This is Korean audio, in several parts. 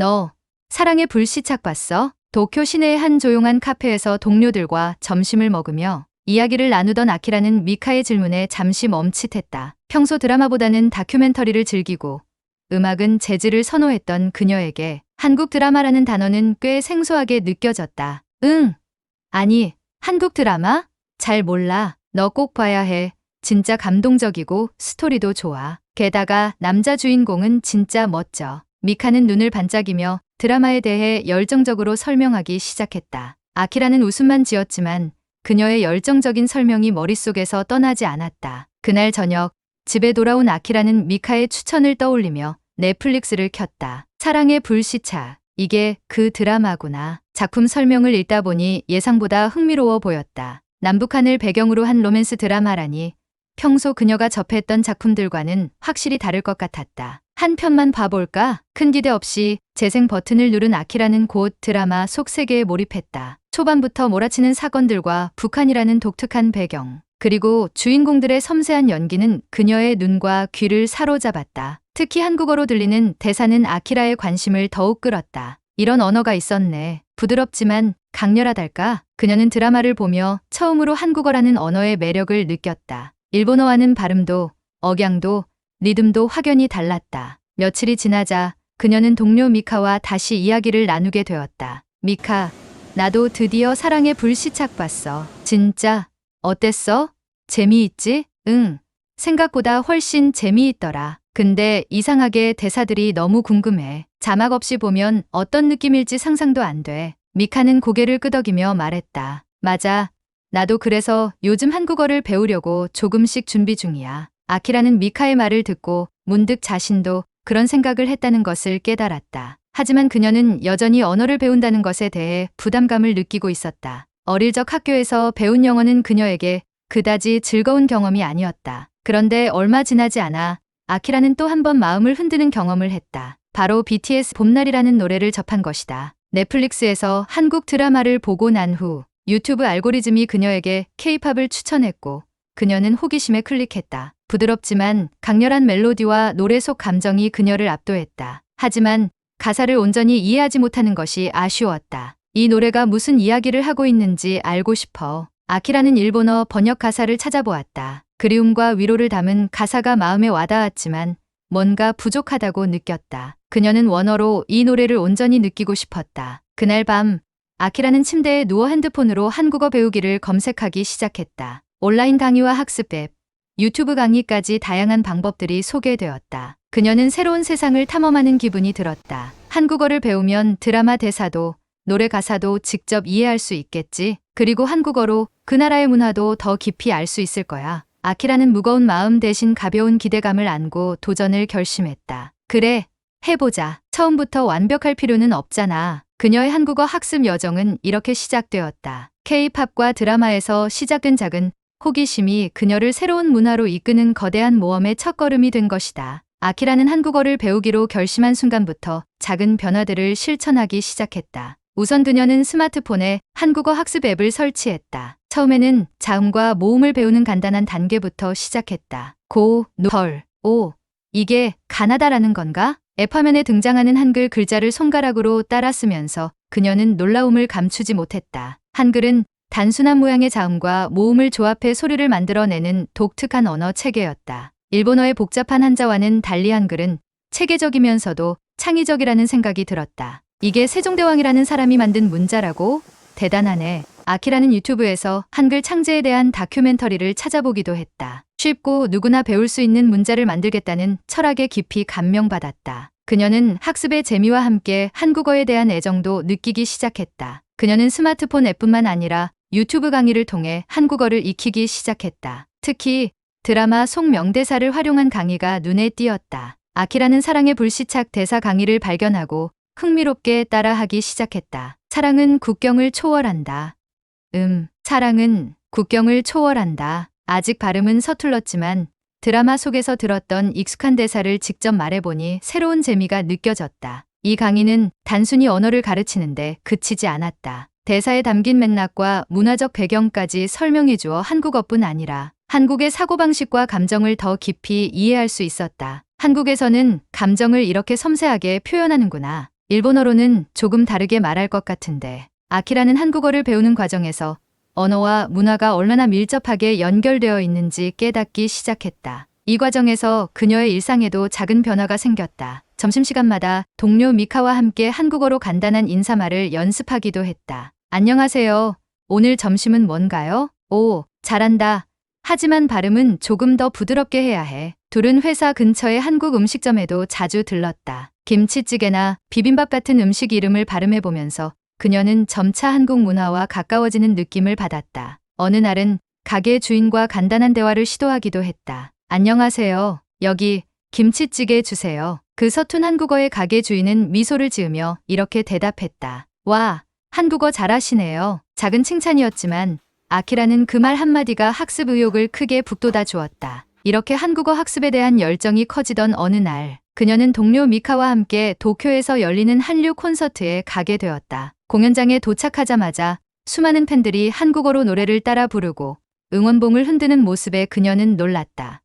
너 사랑의 불시착 봤어? 도쿄 시내의 한 조용한 카페에서 동료들과 점심을 먹으며 이야기를 나누던 아키라는 미카의 질문에 잠시 멈칫했다. 평소 드라마보다는 다큐멘터리를 즐기고 음악은 재즈를 선호했던 그녀에게 한국 드라마라는 단어는 꽤 생소하게 느껴졌다. 응. 아니, 한국 드라마? 잘 몰라. 너 꼭 봐야 해. 진짜 감동적이고 스토리도 좋아. 게다가 남자 주인공은 진짜 멋져. 미카는 눈을 반짝이며 드라마에 대해 열정적으로 설명하기 시작했다. 아키라는 웃음만 지었지만 그녀의 열정적인 설명이 머릿속에서 떠나지 않았다. 그날 저녁 집에 돌아온 아키라는 미카의 추천을 떠올리며 넷플릭스를 켰다. 사랑의 불시착. 이게 그 드라마구나. 작품 설명을 읽다 보니 예상보다 흥미로워 보였다. 남북한을 배경으로 한 로맨스 드라마라니 평소 그녀가 접했던 작품들과는 확실히 다를 것 같았다. 한 편만 봐볼까? 큰 기대 없이 재생 버튼을 누른 아키라는 곧 드라마 속 세계에 몰입했다. 초반부터 몰아치는 사건들과 북한이라는 독특한 배경, 그리고 주인공들의 섬세한 연기는 그녀의 눈과 귀를 사로잡았다. 특히 한국어로 들리는 대사는 아키라의 관심을 더욱 끌었다. 이런 언어가 있었네. 부드럽지만 강렬하달까? 그녀는 드라마를 보며 처음으로 한국어라는 언어의 매력을 느꼈다. 일본어와는 발음도, 억양도, 리듬도 확연히 달랐다. 며칠이 지나자 그녀는 동료 미카와 다시 이야기를 나누게 되었다. 미카, 나도 드디어 사랑의 불시착 봤어. 진짜? 어땠어? 재미있지? 응. 생각보다 훨씬 재미있더라. 근데 이상하게 대사들이 너무 궁금해. 자막 없이 보면 어떤 느낌일지 상상도 안 돼. 미카는 고개를 끄덕이며 말했다. 맞아. 나도 그래서 요즘 한국어를 배우려고 조금씩 준비 중이야. 아키라는 미카의 말을 듣고 문득 자신도 그런 생각을 했다는 것을 깨달았다. 하지만 그녀는 여전히 언어를 배운다는 것에 대해 부담감을 느끼고 있었다. 어릴 적 학교에서 배운 영어는 그녀에게 그다지 즐거운 경험이 아니었다. 그런데 얼마 지나지 않아 아키라는 또 한 번 마음을 흔드는 경험을 했다. 바로 BTS 봄날이라는 노래를 접한 것이다. 넷플릭스에서 한국 드라마를 보고 난 후 유튜브 알고리즘이 그녀에게 케이팝을 추천했고 그녀는 호기심에 클릭했다. 부드럽지만 강렬한 멜로디와 노래 속 감정이 그녀를 압도했다. 하지만 가사를 온전히 이해하지 못하는 것이 아쉬웠다. 이 노래가 무슨 이야기를 하고 있는지 알고 싶어. 아키라는 일본어 번역 가사를 찾아보았다. 그리움과 위로를 담은 가사가 마음에 와닿았지만 뭔가 부족하다고 느꼈다. 그녀는 원어로 이 노래를 온전히 느끼고 싶었다. 그날 밤 아키라는 침대에 누워 핸드폰으로 한국어 배우기를 검색하기 시작했다. 온라인 강의와 학습 앱, 유튜브 강의까지 다양한 방법들이 소개되었다. 그녀는 새로운 세상을 탐험하는 기분이 들었다. 한국어를 배우면 드라마 대사도 노래 가사도 직접 이해할 수 있겠지. 그리고 한국어로 그 나라의 문화도 더 깊이 알 수 있을 거야. 아키라는 무거운 마음 대신 가벼운 기대감을 안고 도전을 결심했다. 그래, 해보자. 처음부터 완벽할 필요는 없잖아. 그녀의 한국어 학습 여정은 이렇게 시작되었다. K-팝과 드라마에서 시작된 작은 호기심이 그녀를 새로운 문화로 이끄는 거대한 모험의 첫걸음이 된 것이다. 아키라는 한국어를 배우기로 결심한 순간부터 작은 변화들을 실천하기 시작했다. 우선 그녀는 스마트폰에 한국어 학습 앱을 설치했다. 처음에는 자음과 모음을 배우는 간단한 단계부터 시작했다. 고, 노, 덜, 오. 이게 가나다라는 건가? 앱 화면에 등장하는 한글 글자를 손가락으로 따라 쓰면서 그녀는 놀라움을 감추지 못했다. 한글은 단순한 모양의 자음과 모음을 조합해 소리를 만들어내는 독특한 언어 체계였다. 일본어의 복잡한 한자와는 달리 한글은 체계적이면서도 창의적이라는 생각이 들었다. 이게 세종대왕이라는 사람이 만든 문자라고? 대단하네. 아키라는 유튜브에서 한글 창제에 대한 다큐멘터리를 찾아보기도 했다. 쉽고 누구나 배울 수 있는 문자를 만들겠다는 철학에 깊이 감명받았다. 그녀는 학습의 재미와 함께 한국어에 대한 애정도 느끼기 시작했다. 그녀는 스마트폰 앱뿐만 아니라 유튜브 강의를 통해 한국어를 익히기 시작했다. 특히 드라마 속 명대사를 활용한 강의가 눈에 띄었다. 아키라는 사랑의 불시착 대사 강의를 발견하고 흥미롭게 따라하기 시작했다. 사랑은 국경을 초월한다. 음, 사랑은 국경을 초월한다. 아직 발음은 서툴렀지만 드라마 속에서 들었던 익숙한 대사를 직접 말해보니 새로운 재미가 느껴졌다. 이 강의는 단순히 언어를 가르치는데 그치지 않았다. 대사에 담긴 맥락과 문화적 배경까지 설명해 주어 한국어뿐 아니라 한국의 사고방식과 감정을 더 깊이 이해할 수 있었다. 한국에서는 감정을 이렇게 섬세하게 표현하는구나. 일본어로는 조금 다르게 말할 것 같은데 아키라는 한국어를 배우는 과정에서 언어와 문화가 얼마나 밀접하게 연결되어 있는지 깨닫기 시작했다. 이 과정에서 그녀의 일상에도 작은 변화가 생겼다. 점심시간마다 동료 미카와 함께 한국어로 간단한 인사말을 연습하기도 했다. 안녕하세요. 오늘 점심은 뭔가요? 오, 잘한다. 하지만 발음은 조금 더 부드럽게 해야 해. 둘은 회사 근처의 한국 음식점에도 자주 들렀다. 김치찌개나 비빔밥 같은 음식 이름을 발음해보면서 그녀는 점차 한국 문화와 가까워지는 느낌을 받았다. 어느 날은 가게 주인과 간단한 대화를 시도하기도 했다. 안녕하세요. 여기 김치찌개 주세요. 그 서툰 한국어의 가게 주인은 미소를 지으며 이렇게 대답했다. 와, 한국어 잘하시네요. 작은 칭찬이었지만 아키라는 그 말 한마디가 학습 의욕을 크게 북돋아 주었다. 이렇게 한국어 학습에 대한 열정이 커지던 어느 날, 그녀는 동료 미카와 함께 도쿄에서 열리는 한류 콘서트에 가게 되었다. 공연장에 도착하자마자 수많은 팬들이 한국어로 노래를 따라 부르고 응원봉을 흔드는 모습에 그녀는 놀랐다.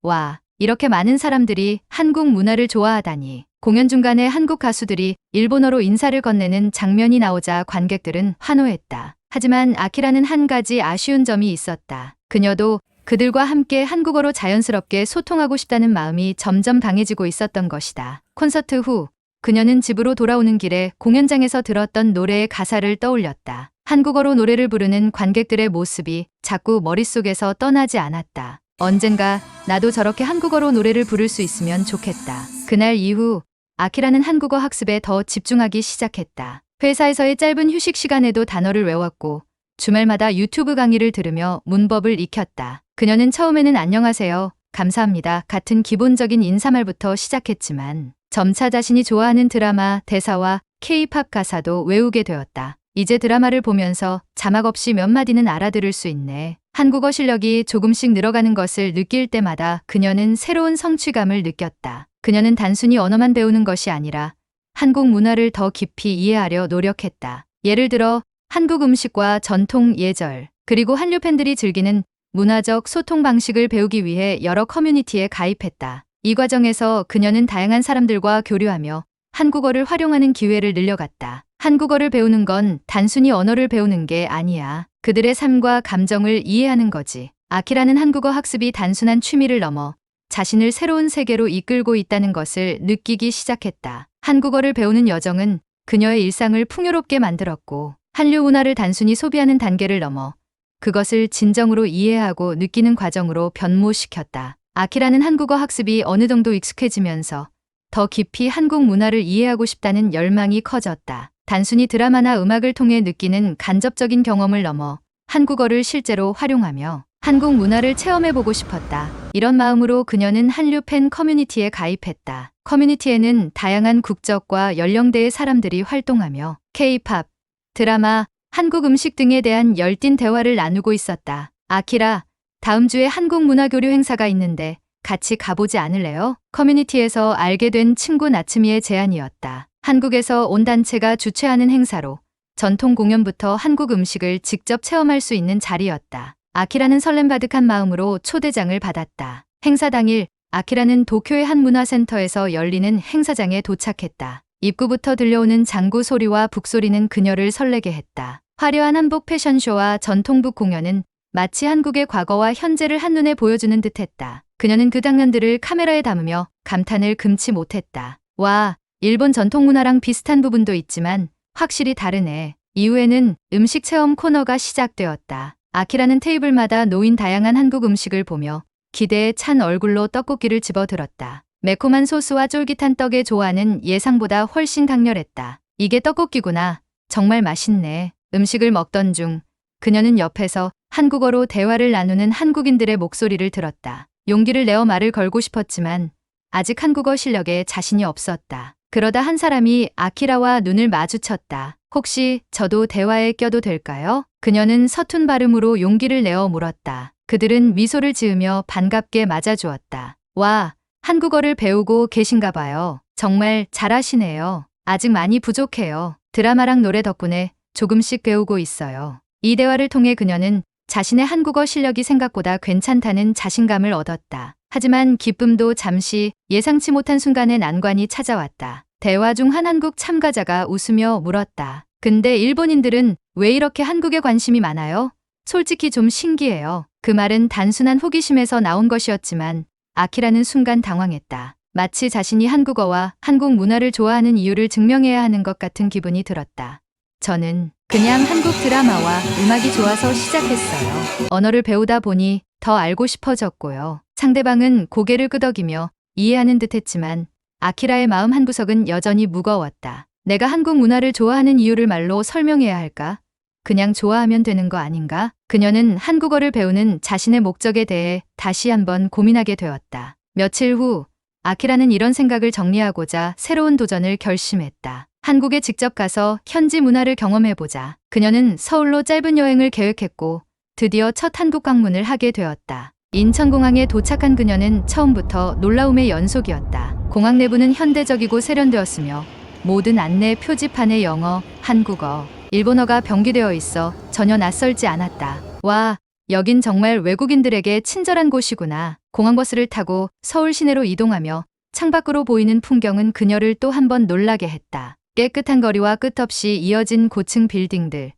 와, 이렇게 많은 사람들이 한국 문화를 좋아하다니. 공연 중간에 한국 가수들이 일본어로 인사를 건네는 장면이 나오자 관객들은 환호했다. 하지만 아키라는 한 가지 아쉬운 점이 있었다. 그녀도 그들과 함께 한국어로 자연스럽게 소통하고 싶다는 마음이 점점 강해지고 있었던 것이다. 콘서트 후 그녀는 집으로 돌아오는 길에 공연장에서 들었던 노래의 가사를 떠올렸다. 한국어로 노래를 부르는 관객들의 모습이 자꾸 머릿속에서 떠나지 않았다. 언젠가 나도 저렇게 한국어로 노래를 부를 수 있으면 좋겠다. 그날 이후 아키라는 한국어 학습에 더 집중하기 시작했다. 회사에서의 짧은 휴식 시간에도 단어를 외웠고 주말마다 유튜브 강의를 들으며 문법을 익혔다. 그녀는 처음에는 안녕하세요, 감사합니다 같은 기본적인 인사말부터 시작했지만 점차 자신이 좋아하는 드라마, 대사와 K-팝 가사도 외우게 되었다. 이제 드라마를 보면서 자막 없이 몇 마디는 알아들을 수 있네. 한국어 실력이 조금씩 늘어가는 것을 느낄 때마다 그녀는 새로운 성취감을 느꼈다. 그녀는 단순히 언어만 배우는 것이 아니라 한국 문화를 더 깊이 이해하려 노력했다. 예를 들어 한국 음식과 전통 예절, 그리고 한류 팬들이 즐기는 문화적 소통 방식을 배우기 위해 여러 커뮤니티에 가입했다. 이 과정에서 그녀는 다양한 사람들과 교류하며 한국어를 활용하는 기회를 늘려갔다. 한국어를 배우는 건 단순히 언어를 배우는 게 아니야. 그들의 삶과 감정을 이해하는 거지. 아키라는 한국어 학습이 단순한 취미를 넘어 자신을 새로운 세계로 이끌고 있다는 것을 느끼기 시작했다. 한국어를 배우는 여정은 그녀의 일상을 풍요롭게 만들었고 한류 문화를 단순히 소비하는 단계를 넘어 그것을 진정으로 이해하고 느끼는 과정으로 변모시켰다. 아키라는 한국어 학습이 어느 정도 익숙해지면서 더 깊이 한국 문화를 이해하고 싶다는 열망이 커졌다. 단순히 드라마나 음악을 통해 느끼는 간접적인 경험을 넘어 한국어를 실제로 활용하며 한국 문화를 체험해보고 싶었다. 이런 마음으로 그녀는 한류 팬 커뮤니티에 가입했다. 커뮤니티에는 다양한 국적과 연령대의 사람들이 활동하며 K-팝, 드라마, 한국 음식 등에 대한 열띤 대화를 나누고 있었다. 아키라, 다음 주에 한국 문화 교류 행사가 있는데 같이 가보지 않을래요? 커뮤니티에서 알게 된 친구 나츠미의 제안이었다. 한국에서 온 단체가 주최하는 행사로 전통 공연부터 한국 음식을 직접 체험할 수 있는 자리였다. 아키라는 설렘 가득한 마음으로 초대장을 받았다. 행사 당일 아키라는 도쿄의 한 문화센터에서 열리는 행사장에 도착했다. 입구부터 들려오는 장구 소리와 북소리는 그녀를 설레게 했다. 화려한 한복 패션쇼와 전통북 공연은 마치 한국의 과거와 현재를 한눈에 보여주는 듯했다. 그녀는 그 장면들을 카메라에 담으며 감탄을 금치 못했다. 와, 일본 전통 문화랑 비슷한 부분도 있지만 확실히 다르네. 이후에는 음식 체험 코너가 시작되었다. 아키라는 테이블마다 놓인 다양한 한국 음식을 보며 기대에 찬 얼굴로 떡볶이를 집어들었다. 매콤한 소스와 쫄깃한 떡의 조화는 예상보다 훨씬 강렬했다. 이게 떡볶이구나. 정말 맛있네. 음식을 먹던 중 그녀는 옆에서 한국어로 대화를 나누는 한국인들의 목소리를 들었다. 용기를 내어 말을 걸고 싶었지만 아직 한국어 실력에 자신이 없었다. 그러다 한 사람이 아키라와 눈을 마주쳤다. 혹시 저도 대화에 껴도 될까요? 그녀는 서툰 발음으로 용기를 내어 물었다. 그들은 미소를 지으며 반갑게 맞아주었다. 와, 한국어를 배우고 계신가 봐요. 정말 잘하시네요. 아직 많이 부족해요. 드라마랑 노래 덕분에 조금씩 배우고 있어요. 이 대화를 통해 그녀는 자신의 한국어 실력이 생각보다 괜찮다는 자신감을 얻었다. 하지만 기쁨도 잠시 예상치 못한 순간에 난관이 찾아왔다. 대화 중 한 한국 참가자가 웃으며 물었다. 근데 일본인들은 왜 이렇게 한국에 관심이 많아요? 솔직히 좀 신기해요. 그 말은 단순한 호기심에서 나온 것이었지만 아키라는 순간 당황했다. 마치 자신이 한국어와 한국 문화를 좋아하는 이유를 증명해야 하는 것 같은 기분이 들었다. 저는 그냥 한국 드라마와 음악이 좋아서 시작했어요. 언어를 배우다 보니 더 알고 싶어졌고요. 상대방은 고개를 끄덕이며 이해하는 듯 했지만 아키라의 마음 한 구석은 여전히 무거웠다. 내가 한국 문화를 좋아하는 이유를 말로 설명해야 할까? 그냥 좋아하면 되는 거 아닌가? 그녀는 한국어를 배우는 자신의 목적에 대해 다시 한번 고민하게 되었다. 며칠 후 아키라는 이런 생각을 정리하고자 새로운 도전을 결심했다. 한국에 직접 가서 현지 문화를 경험해보자. 그녀는 서울로 짧은 여행을 계획했고 드디어 첫 한국 방문을 하게 되었다. 인천공항에 도착한 그녀는 처음부터 놀라움의 연속이었다. 공항 내부는 현대적이고 세련되었으며 모든 안내 표지판에 영어, 한국어, 일본어가 병기되어 있어 전혀 낯설지 않았다. 와, 여긴 정말 외국인들에게 친절한 곳이구나. 공항버스를 타고 서울 시내로 이동하며 창밖으로 보이는 풍경은 그녀를 또 한 번 놀라게 했다. 깨끗한 거리와 끝없이 이어진 고층 빌딩들.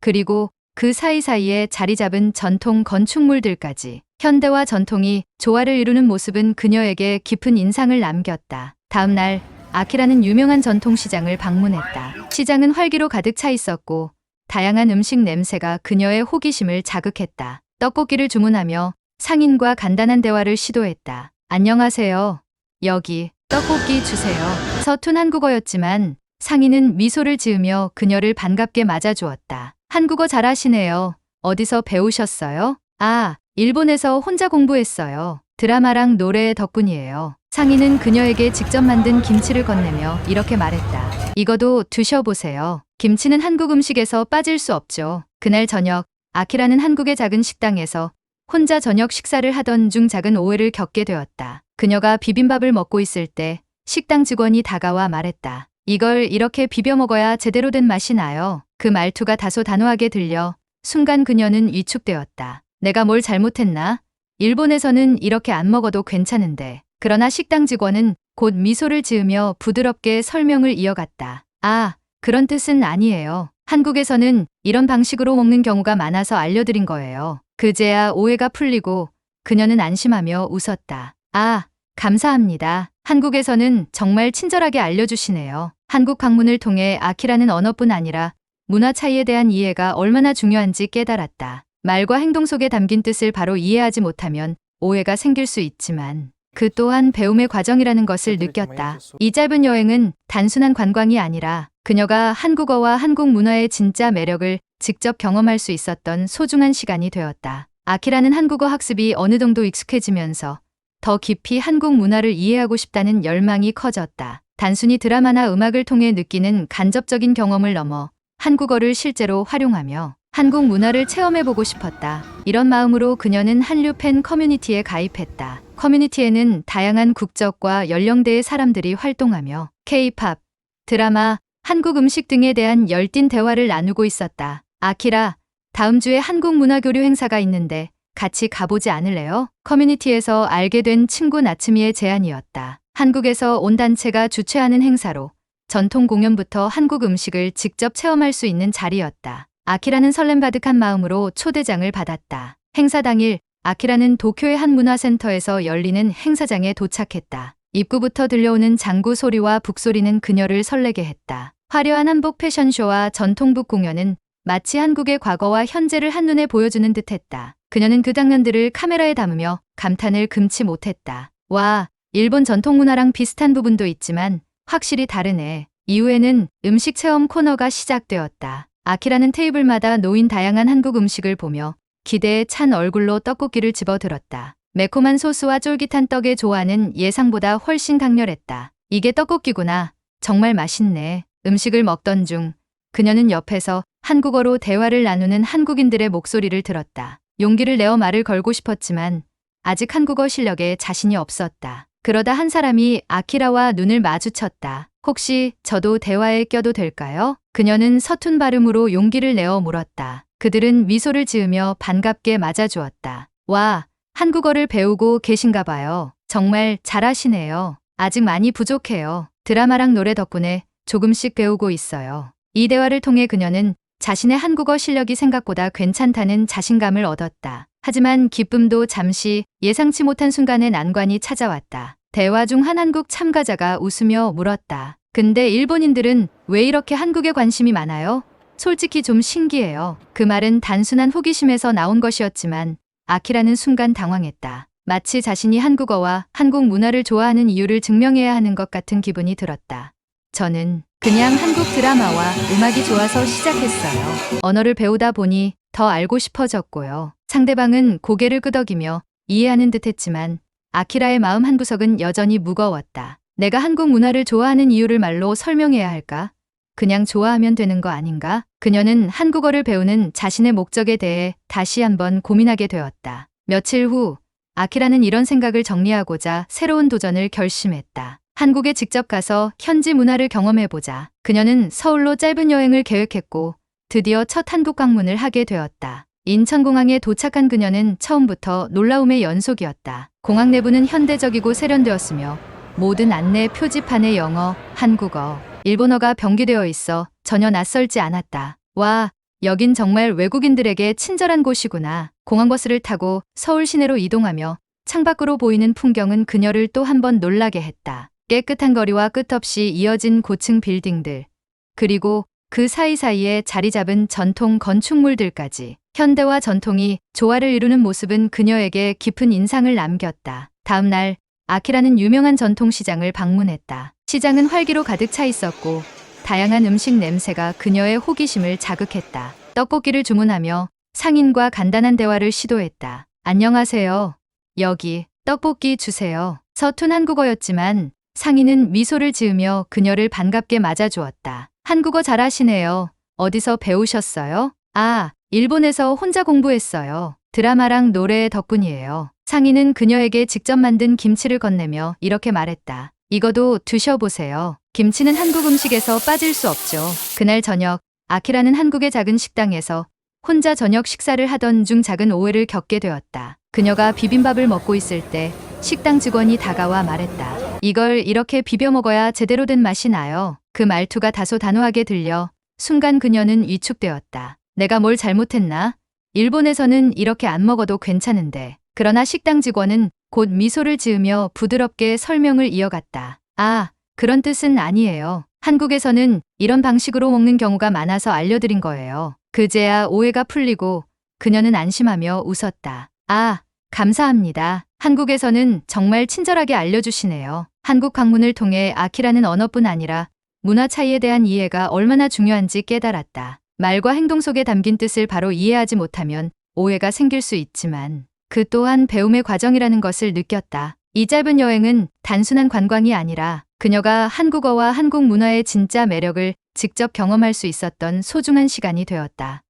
그리고 그 사이사이에 자리 잡은 전통 건축물들까지. 현대와 전통이 조화를 이루는 모습은 그녀에게 깊은 인상을 남겼다. 다음 날 아키라는 유명한 전통시장을 방문했다. 시장은 활기로 가득 차 있었고 다양한 음식 냄새가 그녀의 호기심을 자극했다. 떡볶이를 주문하며 상인과 간단한 대화를 시도했다. 안녕하세요. 여기 떡볶이 주세요. 서툰 한국어였지만 상인은 미소를 지으며 그녀를 반갑게 맞아주었다. 한국어 잘하시네요. 어디서 배우셨어요? 아, 일본에서 혼자 공부했어요. 드라마랑 노래 덕분이에요. 상인은 그녀에게 직접 만든 김치를 건네며 이렇게 말했다. 이거도 드셔보세요. 김치는 한국 음식에서 빠질 수 없죠. 그날 저녁, 아키라는 한국의 작은 식당에서 혼자 저녁 식사를 하던 중 작은 오해를 겪게 되었다. 그녀가 비빔밥을 먹고 있을 때 식당 직원이 다가와 말했다. 이걸 이렇게 비벼 먹어야 제대로 된 맛이 나요. 그 말투가 다소 단호하게 들려 순간 그녀는 위축되었다. 내가 뭘 잘못했나? 일본에서는 이렇게 안 먹어도 괜찮은데. 그러나 식당 직원은 곧 미소를 지으며 부드럽게 설명을 이어갔다. 아, 그런 뜻은 아니에요. 한국에서는 이런 방식으로 먹는 경우가 많아서 알려드린 거예요. 그제야 오해가 풀리고 그녀는 안심하며 웃었다. 아, 감사합니다. 한국에서는 정말 친절하게 알려주시네요. 한국 방문을 통해 아키라는 언어뿐 아니라 문화 차이에 대한 이해가 얼마나 중요한지 깨달았다. 말과 행동 속에 담긴 뜻을 바로 이해하지 못하면 오해가 생길 수 있지만 그 또한 배움의 과정이라는 것을 느꼈다. 이 짧은 여행은 단순한 관광이 아니라 그녀가 한국어와 한국 문화의 진짜 매력을 직접 경험할 수 있었던 소중한 시간이 되었다. 아키라는 한국어 학습이 어느 정도 익숙해지면서 더 깊이 한국 문화를 이해하고 싶다는 열망이 커졌다. 단순히 드라마나 음악을 통해 느끼는 간접적인 경험을 넘어 한국어를 실제로 활용하며 한국 문화를 체험해보고 싶었다. 이런 마음으로 그녀는 한류 팬 커뮤니티에 가입했다. 커뮤니티에는 다양한 국적과 연령대의 사람들이 활동하며 K-팝, 드라마, 한국 음식 등에 대한 열띤 대화를 나누고 있었다. 아키라, 다음 주에 한국 문화 교류 행사가 있는데 같이 가보지 않을래요? 커뮤니티에서 알게 된 친구 나츠미의 제안이었다. 한국에서 온 단체가 주최하는 행사로 전통 공연부터 한국 음식을 직접 체험할 수 있는 자리였다. 아키라는 설렘바득한 마음으로 초대장을 받았다. 행사 당일 아키라는 도쿄의 한 문화센터에서 열리는 행사장에 도착했다. 입구부터 들려오는 장구 소리와 북소리는 그녀를 설레게 했다. 화려한 한복 패션쇼와 전통북 공연은 마치 한국의 과거와 현재를 한눈에 보여주는 듯했다. 그녀는 그 장면들을 카메라에 담으며 감탄을 금치 못했다. 와, 일본 전통 문화랑 비슷한 부분도 있지만 확실히 다르네. 이후에는 음식 체험 코너가 시작되었다. 아키라는 테이블마다 놓인 다양한 한국 음식을 보며 기대에 찬 얼굴로 떡볶이를 집어들었다. 매콤한 소스와 쫄깃한 떡의 조화는 예상보다 훨씬 강렬했다. 이게 떡볶이구나. 정말 맛있네. 음식을 먹던 중 그녀는 옆에서 한국어로 대화를 나누는 한국인들의 목소리를 들었다. 용기를 내어 말을 걸고 싶었지만 아직 한국어 실력에 자신이 없었다. 그러다 한 사람이 아키라와 눈을 마주쳤다. 혹시 저도 대화에 껴도 될까요? 그녀는 서툰 발음으로 용기를 내어 물었다. 그들은 미소를 지으며 반갑게 맞아주었다. 와, 한국어를 배우고 계신가 봐요. 정말 잘하시네요. 아직 많이 부족해요. 드라마랑 노래 덕분에 조금씩 배우고 있어요. 이 대화를 통해 그녀는 자신의 한국어 실력이 생각보다 괜찮다는 자신감을 얻었다. 하지만 기쁨도 잠시 예상치 못한 순간에 난관이 찾아왔다. 대화 중 한 한국 참가자가 웃으며 물었다. 근데 일본인들은 왜 이렇게 한국에 관심이 많아요? 솔직히 좀 신기해요. 그 말은 단순한 호기심에서 나온 것이었지만 아키라는 순간 당황했다. 마치 자신이 한국어와 한국 문화를 좋아하는 이유를 증명해야 하는 것 같은 기분이 들었다. 저는 그냥 한국 드라마와 음악이 좋아서 시작했어요. 언어를 배우다 보니 더 알고 싶어졌고요. 상대방은 고개를 끄덕이며 이해하는 듯 했지만 아키라의 마음 한 구석은 여전히 무거웠다. 내가 한국 문화를 좋아하는 이유를 말로 설명해야 할까? 그냥 좋아하면 되는 거 아닌가? 그녀는 한국어를 배우는 자신의 목적에 대해 다시 한번 고민하게 되었다. 며칠 후 아키라는 이런 생각을 정리하고자 새로운 도전을 결심했다. 한국에 직접 가서 현지 문화를 경험해보자. 그녀는 서울로 짧은 여행을 계획했고 드디어 첫 한국 방문을 하게 되었다. 인천공항에 도착한 그녀는 처음부터 놀라움의 연속이었다. 공항 내부는 현대적이고 세련되었으며 모든 안내 표지판에 영어, 한국어, 일본어가 병기되어 있어 전혀 낯설지 않았다. 와, 여긴 정말 외국인들에게 친절한 곳이구나. 공항버스를 타고 서울 시내로 이동하며 창밖으로 보이는 풍경은 그녀를 또 한 번 놀라게 했다. 깨끗한 거리와 끝없이 이어진 고층 빌딩들, 그리고 그 사이사이에 자리 잡은 전통 건축물들까지 현대와 전통이 조화를 이루는 모습은 그녀에게 깊은 인상을 남겼다. 다음 날 아키라는 유명한 전통시장을 방문했다. 시장은 활기로 가득 차 있었고 다양한 음식 냄새가 그녀의 호기심을 자극했다. 떡볶이를 주문하며 상인과 간단한 대화를 시도했다. 안녕하세요. 여기 떡볶이 주세요. 서툰 한국어였지만 상인은 미소를 지으며 그녀를 반갑게 맞아주었다. 한국어 잘하시네요. 어디서 배우셨어요? 아, 일본에서 혼자 공부했어요. 드라마랑 노래 덕분이에요. 상인은 그녀에게 직접 만든 김치를 건네며 이렇게 말했다. 이거도 드셔보세요. 김치는 한국 음식에서 빠질 수 없죠. 그날 저녁, 아키라는 한국의 작은 식당에서 혼자 저녁 식사를 하던 중 작은 오해를 겪게 되었다. 그녀가 비빔밥을 먹고 있을 때 식당 직원이 다가와 말했다. 이걸 이렇게 비벼 먹어야 제대로 된 맛이 나요. 그 말투가 다소 단호하게 들려 순간 그녀는 위축되었다. 내가 뭘 잘못했나? 일본에서는 이렇게 안 먹어도 괜찮은데. 그러나 식당 직원은 곧 미소를 지으며 부드럽게 설명을 이어갔다. 아, 그런 뜻은 아니에요. 한국에서는 이런 방식으로 먹는 경우가 많아서 알려드린 거예요. 그제야 오해가 풀리고 그녀는 안심하며 웃었다. 아, 감사합니다. 한국에서는 정말 친절하게 알려주시네요. 한국 방문을 통해 아키라는 언어뿐 아니라 문화 차이에 대한 이해가 얼마나 중요한지 깨달았다. 말과 행동 속에 담긴 뜻을 바로 이해하지 못하면 오해가 생길 수 있지만 그 또한 배움의 과정이라는 것을 느꼈다. 이 짧은 여행은 단순한 관광이 아니라 그녀가 한국어와 한국 문화의 진짜 매력을 직접 경험할 수 있었던 소중한 시간이 되었다.